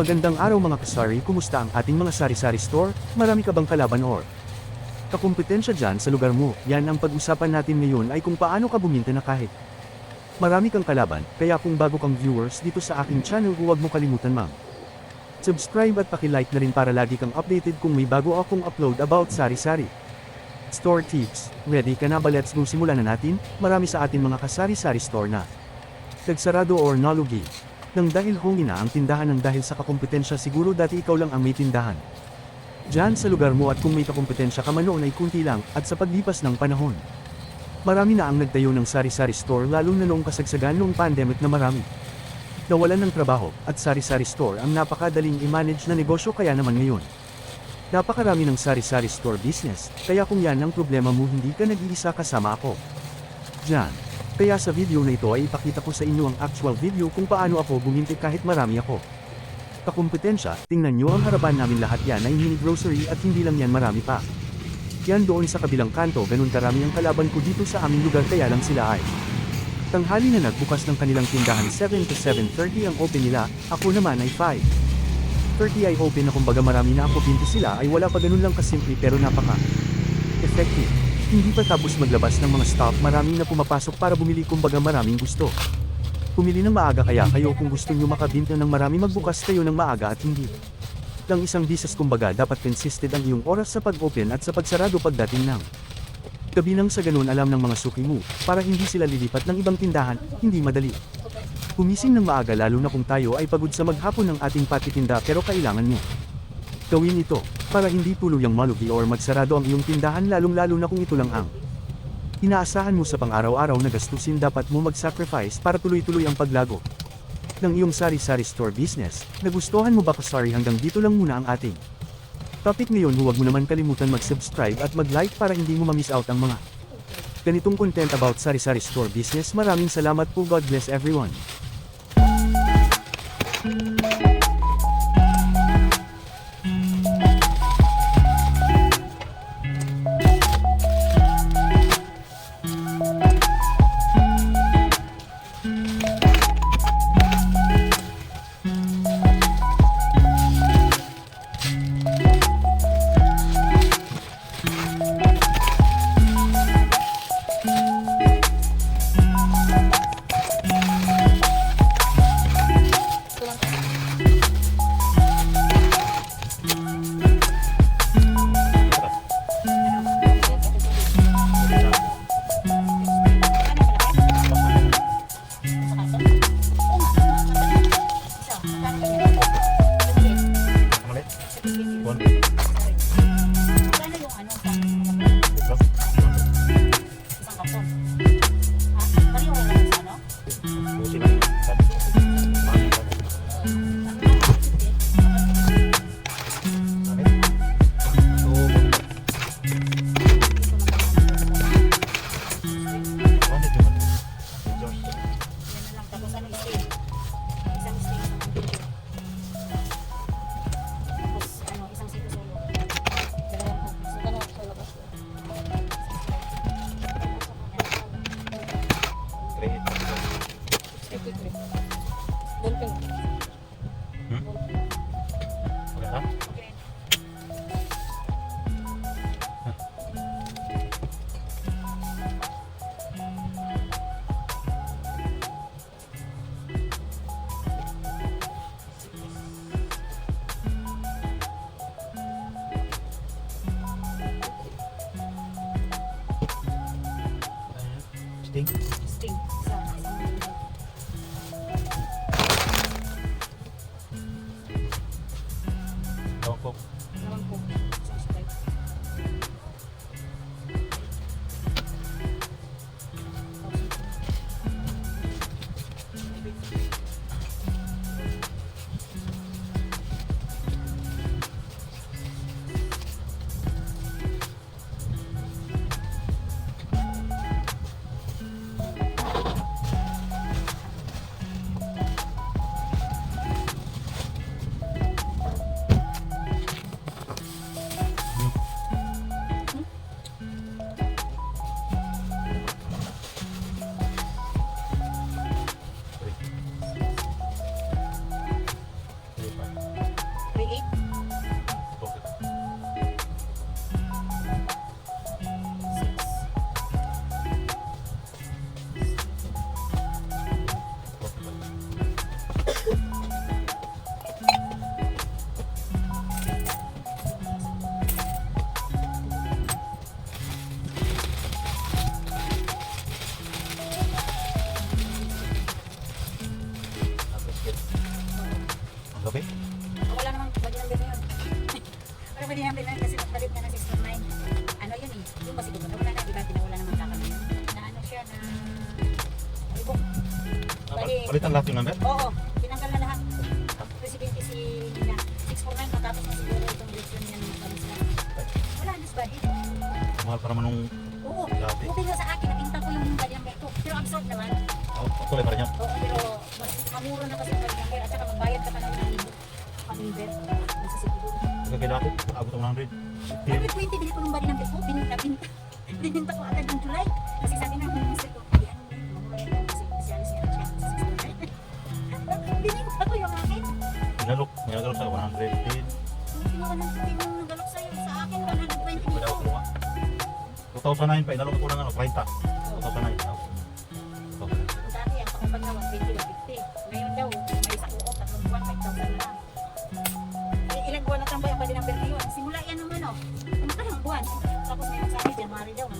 Magandang araw mga kasari, kumusta ang ating mga sari-sari store? Marami ka bang kalaban or? Kakumpetensya dyan sa lugar mo, yan ang pag-usapan natin ngayon ay kung paano ka buminta na kahit. Marami kang kalaban, kaya kung bago kang viewers dito sa aking channel huwag mo kalimutan mang. Subscribe at pakilike na rin para lagi kang updated kung may bago akong upload about sari-sari. Store tips, ready ka na ba let's go simulan na natin, marami sa atin mga kasari-sari store na. Nagsarado or nalugi. Nang dahil hongi na ang tindahan ng dahil sa kakumpetensya siguro dati ikaw lang ang may tindahan. Diyan sa lugar mo at kung may kakumpetensya ka man noon ay kunti lang, at sa paglipas ng panahon. Marami na ang nagtayo ng sari-sari store lalo na noong kasagsagan noong pandemic na marami. Nawalan ng trabaho, at sari-sari store ang napakadaling i-manage na negosyo kaya naman ngayon. Napakarami ng sari-sari store business, kaya kung yan ang problema mo hindi ka nag-iisa kasama ako. Diyan. Kaya sa video na ito ay ipakita ko sa inyo ang actual video kung paano ako buminti kahit marami ako. Kakumpetensya, tingnan nyo ang harapan namin lahat yan ay mini grocery at hindi lang yan marami pa. Yan doon sa kabilang kanto ganun karami ang kalaban ko dito sa aming lugar kaya lang sila ay. Tanghali na nagbukas ng kanilang tindahan 7 to 7.30 ang open nila, ako naman ay 5. 30 ay open na kumbaga marami na ako pinto sila ay wala pa ganun lang kasimple pero napaka effective. Hindi pa tapos maglabas ng mga stock maraming na pumapasok para bumili kumbaga maraming gusto. Pumili ng maaga kaya kayo kung gusto nyo makabinta ng marami magbukas kayo ng maaga at hindi. Lang isang business kumbaga dapat consisted ang iyong oras sa pag-open at sa pagsarado pagdating ng. Gabi nang sa ganun alam ng mga suki mo, para hindi sila lilipat ng ibang tindahan, hindi madali. Gumising ng maaga lalo na kung tayo ay pagod sa maghapon ng ating patitinda pero kailangan mo. Gawin ito, para hindi tuluyang malugi or magsarado ang iyong tindahan lalong-lalo na kung ito lang ang inaasahan mo sa pang-araw-araw na gastusin dapat mo mag-sacrifice para tuloy-tuloy ang paglago ng iyong sari-sari store business. Nagustuhan mo ba kasari hanggang dito lang muna ang ating topic ngayon huwag mo naman kalimutan mag-subscribe at mag-like para hindi mo ma-miss out ang mga ganitong content about sari-sari store business. Maraming salamat po God bless everyone. Sting? Sting. Longkok. Longkok. Subscribe. Ang gabi? Wala namang body number na yun. Wala body number na yun kasi nagpalit na ng 619. Ano yun eh? Yung kasi kung wala na, diba? Pinawala naman sa kami yun. Na ano siya na... Ibok. Bali, Palitan lahat yung number? oo. Tinanggal na lahat. Presidente si Nina. 649 matapos na siguro itong election niya ng. Wala na sa body. Mahal pa naman nung Oo. Dati. Buti nga sa akin, nakita ko yung body number ko. Pero absurd naman. oh, tuloy pa rin yan. Oo, pero mamuro na kasi body number. At saka magbayad ka pa ng. Pang-inver. Nasa siguro. Kaya dati, abot ang 100. Sabi 20 bili ko ng body number ko, binenta, binenta. Binenta ko agad yung July. Kasi sabi nga ng mister ko, "Di, ano sa 69." Binenta ko yung akin. Inalok, nilagalok sa 100. Eh, Hindi mo nang nagalok sa'yo. Sa akin, 120 Pwede ako dito. tulungan. 2009 pa, inalok ko ng ano, 30. Mari daw.